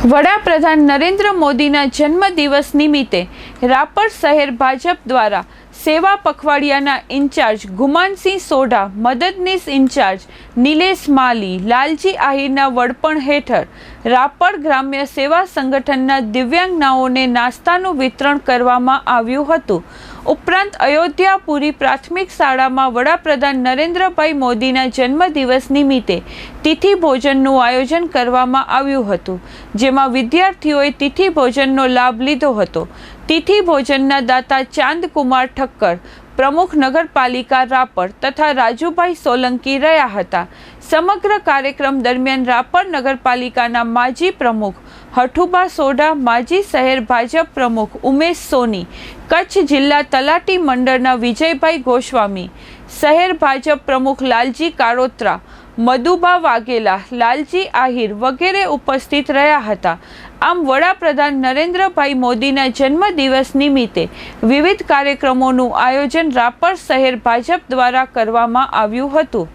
વડાપ્રધાન નરેન્દ્ર મોદીના જન્મદિવસ નિમિત્તે રાપર શહેર ભાજપ દ્વારા સેવા પખવાડિયાના ઇન્ચાર્જ ગુમાનસિંહ સોઢા, મદદનીશ ઇન્ચાર્જ નિલેશ માલી, લાલજી આહિરના વડપણ હેઠળ રાપર ગ્રામ્ય સેવા સંગઠનના દિવ્યાંગનાઓને નાસ્તાનું વિતરણ કરવામાં આવ્યું હતું. ઉપરાંત અયોધ્યાપુરી પ્રાથમિક શાળામાં વડાપ્રધાન નરેન્દ્રભાઈ મોદીના જન્મદિવસ નિમિત્તે તિથિ ભોજનનું આયોજન કરવામાં આવ્યું હતું, જેમાં વિદ્યાર્થીઓએ તિથિ ભોજનનો લાભ લીધો હતો. તિથિ ભોજનના દાતા ચાંદકુમાર ઠક્કર, પ્રમુખ નગરપાલિકા રાપર તથા રાજુભાઈ સોલંકી રહ્યા હતા. સમગ્ર કાર્યક્રમ દરમિયાન રાપર નગરપાલિકાના માજી પ્રમુખ હઠુબા સોઢા માજી શહેર ભાજપ પ્રમુખ ઉમેશ સોની, કચ્છ જિલ્લા તલાટી મંડળના વિજયભાઈ ગોસ્વામી, શહેર ભાજપ પ્રમુખ લાલજી કાળોત્રા મધુબા વાઘેલા, લાલજી આહિર વગેરે ઉપસ્થિત રહ્યા હતા. આમ વડાપ્રધાન નરેન્દ્રભાઈ મોદીના જન્મદિવસ નિમિત્તે વિવિધ કાર્યક્રમોનું આયોજન રાપર શહેર ભાજપ દ્વારા કરવામાં આવ્યું હતું.